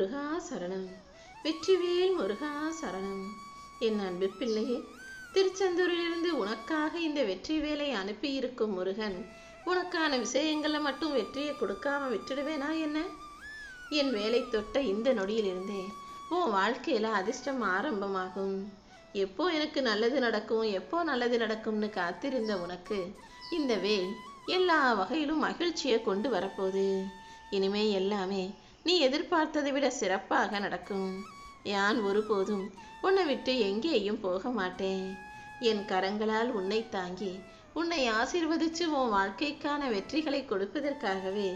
முருகா சரணம். வெற்றிவேல் முருகா சரணம். என் அன்பு பிள்ளையே திருச்செந்தூரிலிருந்து உனக்காக இந்த வெற்றி வேலை அனுப்பியிருக்கும் முருகன் உனக்கான விஷயங்களை மட்டும் வெற்றியை கொடுக்காம விட்டுடுவேனா என்ன? என் வேலை தொட்ட இந்த நொடியிலிருந்தே உன் வாழ்க்கையில அதிர்ஷ்டம் ஆரம்பமாகும். எப்போ எனக்கு நல்லது நடக்கும் எப்போ நல்லது நடக்கும்னு காத்திருந்த உனக்கு இந்த வேல் எல்லா வகையிலும் மகிழ்ச்சியை கொண்டு வரப்போகுது. இனிமே எல்லாமே நீ எதிர்பார்த்ததை விட சிறப்பாக நடக்கும். யான் ஒருபோதும் உன்னை விட்டு எங்கேயும் போக மாட்டேன். என் கரங்களால் உன்னை தாங்கி உன்னை ஆசிர்வதிச்சு உன் வாழ்க்கைக்கான வெற்றிகளை கொடுப்பதற்காகவே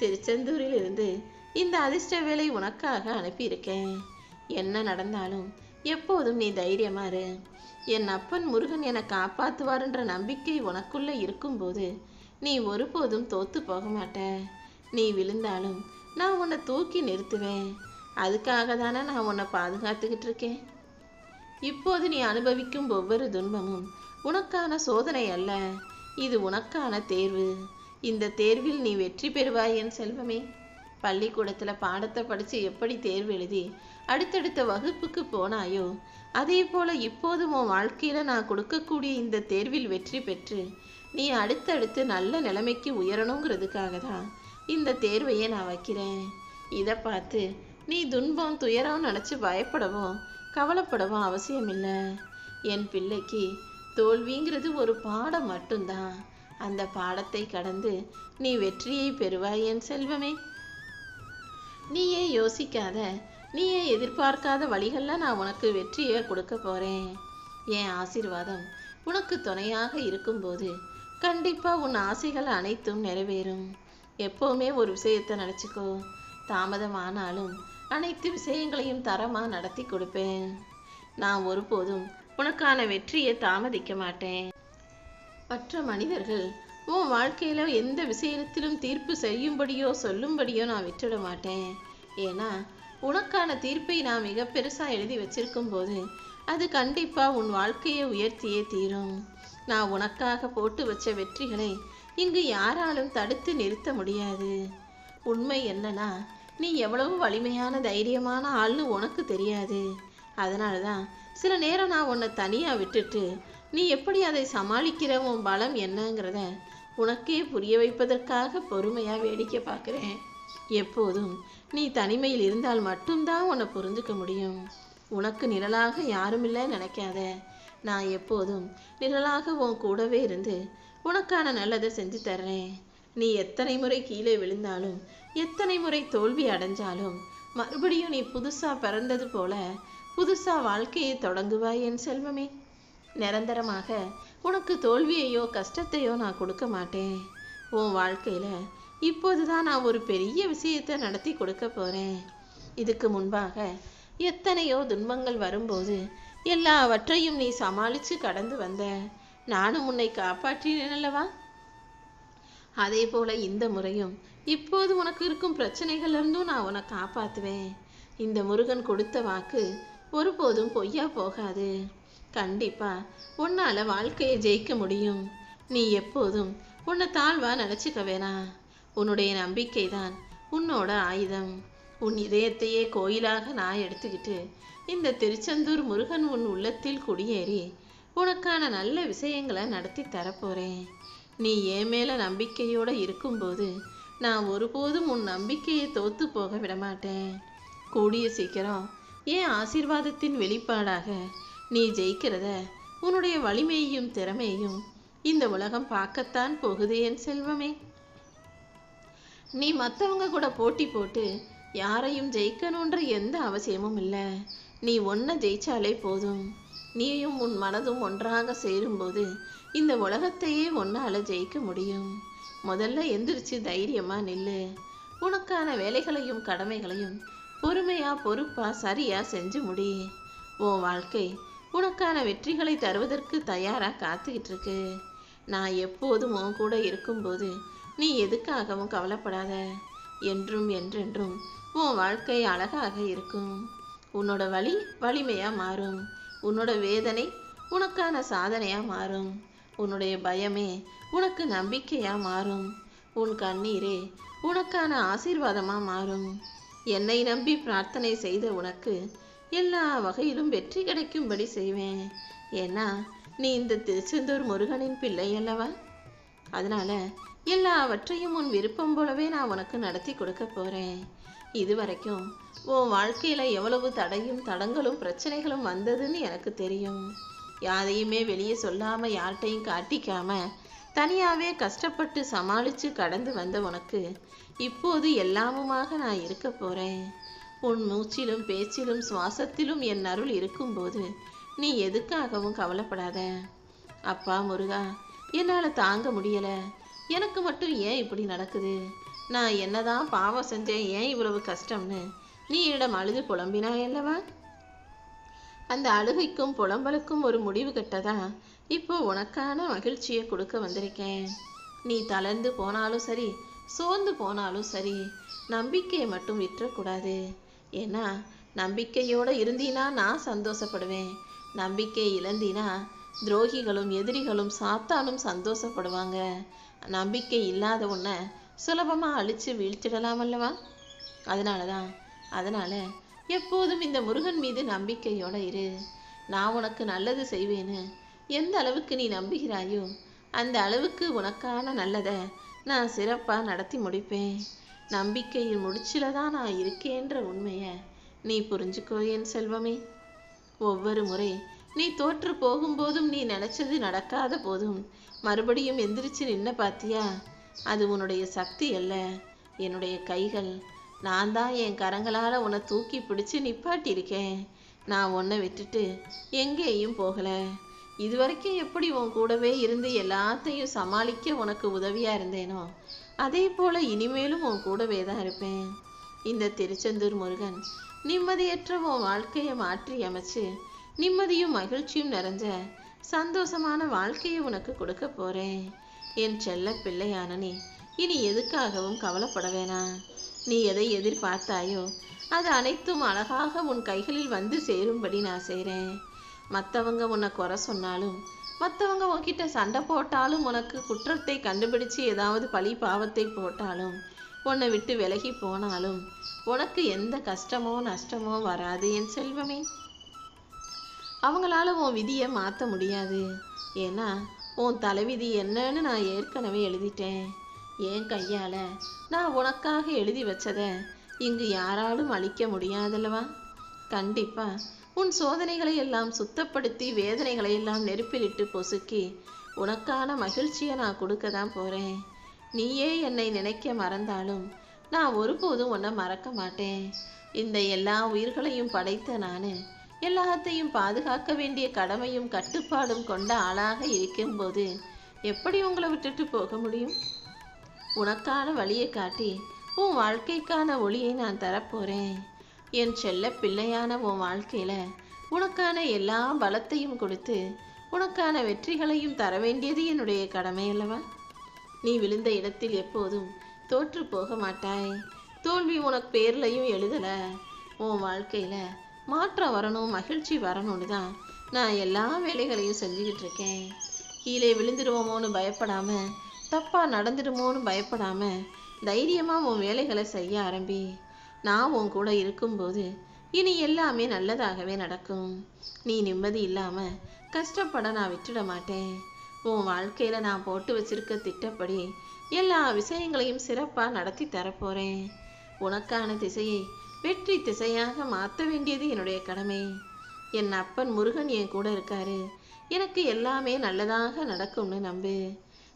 திருச்செந்தூரில் இருந்து இந்த அதிர்ஷ்ட வேலை உனக்காக அனுப்பியிருக்கேன். என்ன நடந்தாலும் எப்போதும் நீ தைரியமாறு என் அப்பன் முருகன் என்னை காப்பாற்றுவார்ன்ற நம்பிக்கை உனக்குள்ளே இருக்கும்போது நீ ஒருபோதும் தோத்து போக மாட்ட. நீ விழுந்தாலும் நான் உன்னை தூக்கி நிறுத்துவேன். அதுக்காக தானே நான் உன்னை பாதுகாத்துக்கிட்டு இருக்கேன். இப்போது நீ அனுபவிக்கும் ஒவ்வொரு துன்பமும் உனக்கான சோதனை அல்ல. இது உனக்கான தேர்வு. இந்த தேர்வில் நீ வெற்றி பெறுவாய் என் செல்வமே. பள்ளிக்கூடத்தில் பாடத்தை படித்து எப்படி தேர்வு எழுதி அடுத்தடுத்த வகுப்புக்கு போனாயோ அதே போல இப்போதும் உன் வாழ்க்கையில் நான் கொடுக்கக்கூடிய இந்த தேர்வில் வெற்றி பெற்று நீ அடுத்தடுத்து நல்ல நிலைமைக்கு உயரணுங்கிறதுக்காக தான் இந்த தேர்வையே நான் வைக்கிறேன். இதை பார்த்து நீ துன்பம் துயரம் நினச்சி பயப்படவும் கவலைப்படவும் அவசியம் இல்லை என் பிள்ளைக்கு தோல்விங்கிறது ஒரு பாடம் மட்டும்தான். அந்த பாடத்தை கடந்து நீ வெற்றியை பெறுவாய் என் செல்வமே. நீயே யோசிக்காத நீயே எதிர்பார்க்காத வழிகளில் நான் உனக்கு வெற்றியை கொடுக்க போகிறேன் என் ஆசீர்வாதம் உனக்கு துணையாக இருக்கும்போது கண்டிப்பாக உன் ஆசைகள் அனைத்தும் நிறைவேறும். எப்போவுமே ஒரு விஷயத்தை நினச்சிக்கோ தாமதம் ஆனாலும் அனைத்து விஷயங்களையும் தரமா நடத்தி கொடுப்பேன். நான் ஒருபோதும் உனக்கான வெற்றியை தாமதிக்க மாட்டேன். மற்ற மனிதர்கள் உன் வாழ்க்கையில எந்த விஷயத்திலும் தீர்ப்பு செய்யும்படியோ சொல்லும்படியோ நான் விட்டுட மாட்டேன். ஏன்னா உனக்கான தீர்ப்பை நான் மிக பெருசா எழுதி வச்சிருக்கும் போது அது கண்டிப்பா உன் வாழ்க்கையை உயர்த்தியே தீரும். நான் உனக்காக போட்டு வச்ச வெற்றிகளை இங்கு யாராலும் தடுத்து நிறுத்த முடியாது. உண்மை என்னன்னா நீ எவ்வளவு வலிமையான தைரியமான ஆள்னு உனக்கு தெரியாது. அதனால தான் சில நேரம் நான் உன்னை தனியாக விட்டுட்டு நீ எப்படி அதை சமாளிக்கிற உன் பலம் என்னங்கிறத உனக்கே புரிய வைப்பதற்காக பொறுமையாக வேடிக்கை பார்க்குறேன். எப்போதும் நீ தனிமையில் இருந்தால் மட்டும்தான் உன்னை புரிஞ்சுக்க முடியும். உனக்கு நிழலாக யாரும் இல்லை நினைக்காத. நான் எப்போதும் நிழலாக உன் கூடவே இருந்து உனக்கான நல்லதை செஞ்சு தர்றேன். நீ எத்தனை முறை கீழே விழுந்தாலும் எத்தனை முறை தோல்வி அடைஞ்சாலும் மறுபடியும் நீ புதுசா பிறந்தது போல புதுசா வாழ்க்கையை தொடங்குவாய் என் செல்வமே. நிரந்தரமாக உனக்கு தோல்வியையோ கஷ்டத்தையோ நான் கொடுக்க மாட்டேன். உன் வாழ்க்கையில இப்போதுதான் நான் ஒரு பெரிய விஷயத்தை நடத்தி கொடுக்க போறேன். இதுக்கு முன்பாக எத்தனையோ துன்பங்கள் வரும்போது எல்லாவற்றையும் நீ சமாளிச்சு கடந்து வந்த நானும் உன்னை காப்பாற்றினேன் அல்லவா அதே போல இந்த முறையும். இப்போது உனக்கு இருக்கும் பிரச்சனைகள்ல இருந்தும் நான் உன்னை காப்பாத்துவேன். இந்த முருகன் கொடுத்த வாக்கு ஒருபோதும் பொய்யா போகாது. கண்டிப்பா உன்னால வாழ்க்கையை ஜெயிக்க முடியும். நீ எப்போதும் உன்னை தாழ்வா நினைச்சுக்க வேணாம். உன்னுடைய நம்பிக்கை தான் உன்னோட ஆயுதம். உன் இதயத்தையே கோயிலாக நான் எடுத்துக்கிட்டு இந்த திருச்செந்தூர் முருகன் உன் உள்ளத்தில் குடியேறி உனக்கான நல்ல விஷயங்களை நடத்தி தரப்போறேன். நீ என் மேல நம்பிக்கையோட இருக்கும்போது நான் ஒருபோதும் உன் நம்பிக்கையை தோத்து போக விடமாட்டேன். கூடிய சீக்கிரம் என் ஆசீர்வாதத்தின் வெளிப்பாடாக நீ ஜெயிக்கிறத உன்னுடைய வலிமையையும் திறமையும் இந்த உலகம் பார்க்கத்தான் போகுது என் செல்வமே. நீ மற்றவங்க கூட போட்டி போட்டு யாரையும் ஜெயிக்கணுன்ற எந்த அவசியமும் இல்லை. நீ ஒன்றை ஜெயிச்சாலே போதும். நீயும் உன் மனதும் ஒன்றாக சேரும்போது இந்த உலகத்தையே ஒன்னால ஜெயிக்க முடியும். முதல்ல எந்திரிச்சு தைரியமா நில்லு. உனக்கான வேலைகளையும் கடமைகளையும் பொறுமையா பொறுப்பா சரியா செஞ்சு முடி. உன் வாழ்க்கை உனக்கான வெற்றிகளை தருவதற்கு தயாரா காத்துக்கிட்டு இருக்கு நான் எப்போதும் உன் கூட இருக்கும்போது நீ எதுக்காகவும் கவலைப்படாத. என்றும் என்றென்றும் உன் வாழ்க்கை அழகாக இருக்கும். உன்னோட வழி வலிமையா மாறும். உன்னோட வேதனை உனக்கான சாதனையாக மாறும். உன்னுடைய பயமே உனக்கு நம்பிக்கையாக மாறும். உன் கண்ணீரே உனக்கான ஆசீர்வாதமாக மாறும். என்னை நம்பி பிரார்த்தனை செய்த உனக்கு எல்லா வகையிலும் வெற்றி கிடைக்கும்படி செய்வேன். ஏன்னா நீ இந்த திருச்செந்தூர் முருகனின் பிள்ளை அல்லவா? அதனால எல்லாவற்றையும் உன் விருப்பம் போலவே நான் உனக்கு நடத்தி கொடுக்க இதுவரைக்கும் உன் வாழ்க்கையில் எவ்வளவு தடையும் தடங்களும் பிரச்சனைகளும் வந்ததுன்னு எனக்கு தெரியும். யாரையுமே வெளியே சொல்லாமல் யார்கிட்டையும் காட்டிக்காம தனியாகவே கஷ்டப்பட்டு சமாளித்து கடந்து வந்த உனக்கு இப்போது எல்லாமுமாக நான் இருக்க போறேன். உன் மூச்சிலும் பேச்சிலும் சுவாசத்திலும் என் அருள் இருக்கும்போது நீ எதுக்காகவும் கவலைப்படாத. அப்பா முருகா என்னால் தாங்க முடியலை. எனக்கு மட்டும் ஏன் இப்படி நடக்குது? நான் என்னதான் பாவம் செஞ்சேன் ஏன் இவ்வளவு கஷ்டம்னு? நீ என்னிடம் அழுது புலம்பினாய் அல்லவா அந்த அழுகைக்கும் புலம்பலுக்கும் ஒரு முடிவு கட்டதா? இப்போ உனக்கான மகிழ்ச்சியை கொடுக்க வந்திருக்கேன். நீ தளர்ந்து போனாலும் சரி சோர்ந்து போனாலும் சரி நம்பிக்கையை மட்டும் விட்டுறக்கூடாது. ஏன்னா நம்பிக்கையோடு இருந்தீனா நான் சந்தோஷப்படுவேன். நம்பிக்கை இழந்தினா துரோகிகளும் எதிரிகளும் சாத்தானும் சந்தோஷப்படுவாங்க. நம்பிக்கை இல்லாத உன்னை சுலபமாக அழித்து வீழ்த்திடலாம் அல்லவா அதனால தான் அதனால் எப்போதும் இந்த முருகன் மீது நம்பிக்கையோடு இரு. நான் உனக்கு நல்லது செய்வேன்னு எந்த அளவுக்கு நீ நம்புகிறாயோ அந்த அளவுக்கு உனக்கான நல்லதை நான் சிறப்பாக நடத்தி முடிப்பேன். நம்பிக்கையின் முடிச்சில தான் நான் இருக்கேன்ற உண்மையை நீ புரிஞ்சுக்கோ என் செல்வமே. ஒவ்வொரு முறை நீ தோற்று போகும்போதும் நீ நினச்சது நடக்காத போதும் மறுபடியும் எந்திரிச்சு நின்ன பாத்தியா? அது உன்னுடைய சக்தி அல்ல. என்னுடைய கைகள் நான் தான் என் கரங்களால் உன்னை தூக்கி பிடிச்சு நிப்பாட்டியிருக்கேன். நான் உன்னை விட்டுட்டு எங்கேயும் போகலை. இதுவரைக்கும் எப்படி உன் கூடவே இருந்து எல்லாத்தையும் சமாளிக்க உனக்கு உதவியாக இருந்தேனோ அதே போல இனிமேலும் உன் கூடவே தான் இருப்பேன். இந்த திருச்செந்தூர் முருகன் நிம்மதியற்ற உன் வாழ்க்கையை மாற்றி அமைச்சு நிம்மதியும் மகிழ்ச்சியும் நிறைஞ்ச சந்தோஷமான வாழ்க்கையை உனக்கு கொடுக்க போறேன். என் செல்ல பிள்ளையான நீ இனி எதுக்காகவும் கவலைப்பட வேணாம். நீ எதை எதிர்பார்த்தாயோ அது அனைத்தும் அழகாக உன் கைகளில் வந்து சேரும்படி நான் செய்கிறேன் மற்றவங்க உன்னை குறை சொன்னாலும் மற்றவங்க உன்கிட்ட சண்டை போட்டாலும் உனக்கு குற்றத்தை கண்டுபிடிச்சு ஏதாவது பழி பாவத்தை போட்டாலும் உன்னை விட்டு விலகி போனாலும் உனக்கு எந்த கஷ்டமோ நஷ்டமோ வராது என் செல்வமே. அவங்களால உன் விதியை மாற்ற முடியாது. ஏன்னா உன் தலைவிதி என்னன்னு நான் ஏற்கனவே எழுதிட்டேன். என் கையால நான் உனக்காக எழுதி வச்சதை இங்கு யாராலும் அழிக்க முடியாதல்லவா? கண்டிப்பா உன் சோதனைகளை எல்லாம் சுத்தப்படுத்தி வேதனைகளை எல்லாம் நெருப்பிலிட்டு பொசுக்கி உனக்கான மகிழ்ச்சியை நான் கொடுக்க தான் போறேன். நீயே என்னை நினைக்க மறந்தாலும் நான் ஒருபோதும் உன்னை மறக்க மாட்டேன். இந்த எல்லா உயிர்களையும் படைத்த நான் எல்லாத்தையும் பாதுகாக்க வேண்டிய கடமையும் கட்டுப்பாடும் கொண்ட ஆளாக இருக்கும்போது எப்படி உங்களை விட்டுட்டு போக முடியும்? உனக்கான வழியை காட்டி உன் வாழ்க்கைக்கான ஒளியை நான் தரப்போறேன். என் செல்ல பிள்ளையான உன் வாழ்க்கையில உனக்கான எல்லா பலத்தையும் கொடுத்து உனக்கான வெற்றிகளையும் தர வேண்டியது என்னுடைய கடமை அல்லவா? நீ விழுந்த இடத்தில் எப்போதும் தோற்று போக மாட்டாய். தோல்வி உனக்கு பேர்லையும் எழுதலை. உன் வாழ்க்கையில மாற்றம் வரணும் மகிழ்ச்சி வரணும்னு தான் நான் எல்லா வேலைகளையும் செஞ்சுக்கிட்டு இருக்கேன். கீழே விழுந்துடுவோமோன்னு பயப்படாமல் தப்பாக நடந்துடுமோன்னு பயப்படாமல் தைரியமாக உன் வேலைகளை செய்ய ஆரம்பி. நான் உன் கூட இருக்கும்போது இனி எல்லாமே நல்லதாகவே நடக்கும். நீ நிம்மதி இல்லாமல் கஷ்டப்பட நான் விட்டுட மாட்டேன். உன் வாழ்க்கையில் நான் போட்டு வச்சிருக்க திட்டப்படி எல்லா விஷயங்களையும் சிறப்பாக நடத்தி தரப்போகிறேன் உனக்கான திசையை வெற்றி திசையாக மாற்ற வேண்டியது என்னுடைய கடமை. என் அப்பன் முருகன் என் கூட இருக்காரு. எனக்கு எல்லாமே நல்லதாக நடக்கும்னு நம்பு.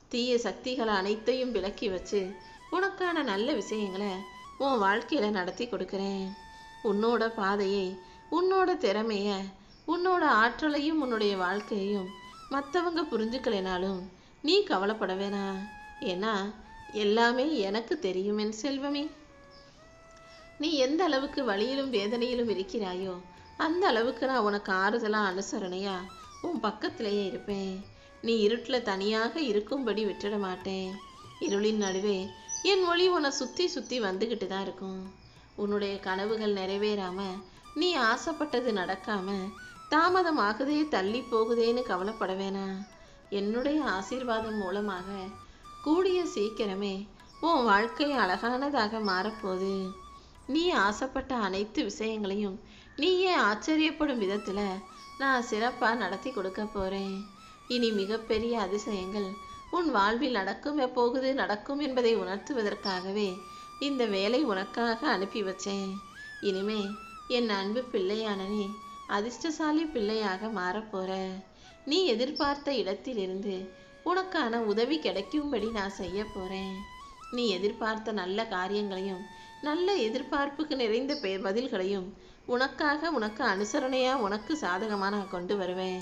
தீய சக்திகளை அனைத்தையும் விலக்கி வச்சு உனக்கான நல்ல விஷயங்களை உன் வாழ்க்கையில நடத்தி கொடுக்குறேன். உன்னோட பாதையை உன்னோட திறமைய உன்னோட ஆற்றலையும் உன்னுடைய வாழ்க்கையையும் மற்றவங்க புரிஞ்சுக்கலைனாலும் நீ கவலைப்பட வேணாம். ஏன்னா எல்லாமே எனக்கு தெரியும் என் செல்வமே. நீ எந்த அளவுக்கு வலியிலும் வேதனையிலும் இருக்கிறாயோ அந்த அளவுக்கு நான் உனக்கு ஆறுதலாக அனுசரணையா உன் பக்கத்திலேயே இருப்பேன். நீ இருட்டில் தனியாக இருக்கும்படி விட்டுட மாட்டேன். இருளின் நடுவே என் ஒளி உன்னை சுற்றி சுற்றி வந்துக்கிட்டு தான் இருக்கும். உன்னுடைய கனவுகள் நிறைவேறாம நீ ஆசைப்பட்டது நடக்காம தாமதம் ஆகுதே தள்ளி போகுதேன்னு கவலைப்பட வேணாம். என்னுடைய ஆசீர்வாதம் மூலமாக கூடிய சீக்கிரமே உன் வாழ்க்கை அழகானதாக மாறப்போகுது. நீ ஆசைப்பட்ட அனைத்து விஷயங்களையும் நீயே ஆச்சரியப்படும் விதத்துல நான் சிறப்பாக நடத்தி கொடுக்க போறேன். இனி மிகப்பெரிய அதிசயங்கள் உன் வாழ்வில் நடக்கும் எப்போகுது நடக்கும் என்பதை உணர்த்துவதற்காகவே இந்த வேலை உனக்காக அனுப்பி வச்சேன். இனிமே என் அன்பு பிள்ளையான நீ அதிர்ஷ்டசாலி பிள்ளையாக மாறப்போற நீ எதிர்பார்த்த இடத்திலிருந்து உனக்கான உதவி கிடைக்கும்படி நான் செய்ய போறேன். நீ எதிர்பார்த்த நல்ல காரியங்களையும் நல்ல எதிர்பார்ப்புக்கு நிறைந்த பெ- பதில்களையும் உனக்காக உனக்கு அனுசரணையா உனக்கு சாதகமாக நான் கொண்டு வருவேன்.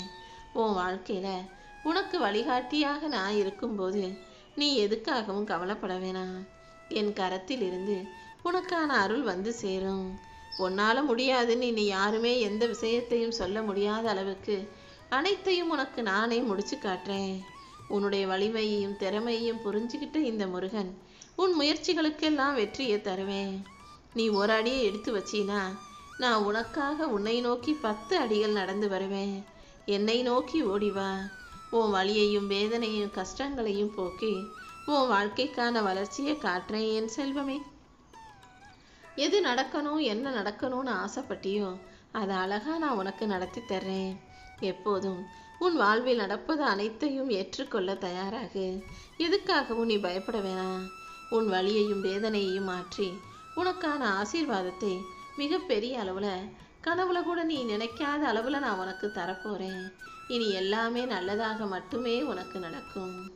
உன் வாழ்க்கையில உனக்கு வழிகாட்டியாக நான் இருக்கும்போது நீ எதுக்காகவும் கவலைப்பட வேணாம். என் கரத்தில் இருந்து உனக்கான அருள் வந்து சேரும். உன்னால முடியாதுன்னு நீ யாருமே எந்த விஷயத்தையும் சொல்ல முடியாத அளவுக்கு அனைத்தையும் உனக்கு நானே முடிச்சு காட்டுறேன். உன்னுடைய வலிமையையும் திறமையையும் புரிஞ்சுக்கிட்ட இந்த முருகன் உன் முயற்சிகளுக்கெல்லாம் வெற்றியை தருவேன். நீ ஒரு அடியை எடுத்து வச்சினா நான் உனக்காக உன்னை நோக்கி பத்து அடிகள் நடந்து வருவேன். என்னை நோக்கி ஓடி வா. உன் வலியையும் வேதனையும் கஷ்டங்களையும் போக்கி உன் வாழ்க்கைக்கான வளர்ச்சியை காட்டுறேன் என் செல்வமே. எது நடக்கணும் என்ன நடக்கணும்னு ஆசைப்பட்டியோ அதை அழகா நான் உனக்கு நடத்தி தர்றேன். எப்போதும் உன் வாழ்வில் நடப்பது அனைத்தையும் ஏற்றுக்கொள்ள தயாராகு. எதுக்காகவும் நீ பயப்பட வேணாம்? உன் வழியையும் வேதனையையும் மாற்றி உனக்கான ஆசீர்வாதத்தை மிகப்பெரிய அளவுல கனவுல கூட நீ நினைக்காத அளவுல நான் உனக்கு தரப்போறேன். இனி எல்லாமே நல்லதாக மட்டுமே உனக்கு நடக்கும்.